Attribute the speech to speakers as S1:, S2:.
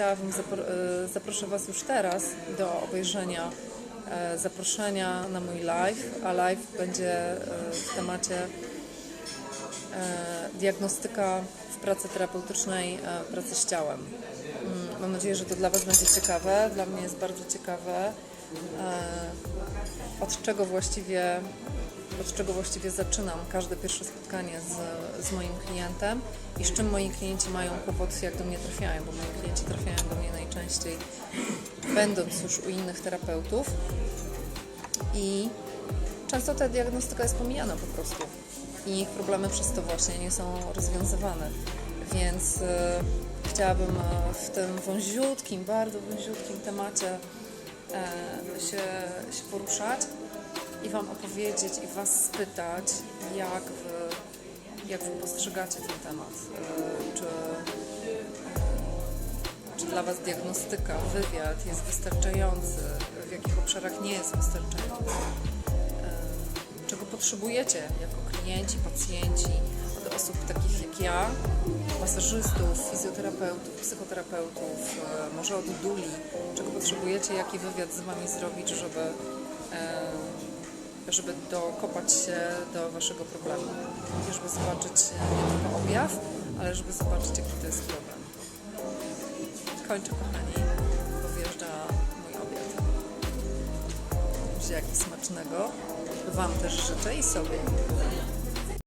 S1: chciałabym e, zaproszę Was już teraz do obejrzenia e, zaproszenia na mój live, a live będzie e, w temacie diagnostyka w pracy terapeutycznej, pracy z ciałem. Mm, Mam nadzieję, że to dla Was będzie ciekawe. Dla mnie jest bardzo ciekawe, od czego właściwie, od czego właściwie zaczynam każde pierwsze spotkanie z, z moim klientem i z czym moi klienci mają kłopot, jak do mnie trafiają, bo moi klienci trafiają do mnie najczęściej będąc już u innych terapeutów. I często ta diagnostyka jest pomijana po prostu. I ich problemy przez to właśnie nie są rozwiązywane. Więc e, chciałabym e, w tym wąziutkim, bardzo wąziutkim temacie e, się, się poruszać i Wam opowiedzieć i Was spytać, jak Wy, jak wy postrzegacie ten temat. E, czy, czy dla Was diagnostyka, wywiad jest wystarczający, w jakich obszarach nie jest wystarczający? Czego potrzebujecie jako klienci, pacjenci, od osób takich jak ja, masażystów, fizjoterapeutów, psychoterapeutów, e, może od duli, czego potrzebujecie, jaki wywiad z Wami zrobić, żeby, e, żeby dokopać się do Waszego problemu żeby zobaczyć e, nie tylko objaw, ale żeby zobaczyć, jaki to jest problem. Kończę, kochani, bo wjeżdża mój obiad. Buziaki smacznego. Wam też życzę i sobie.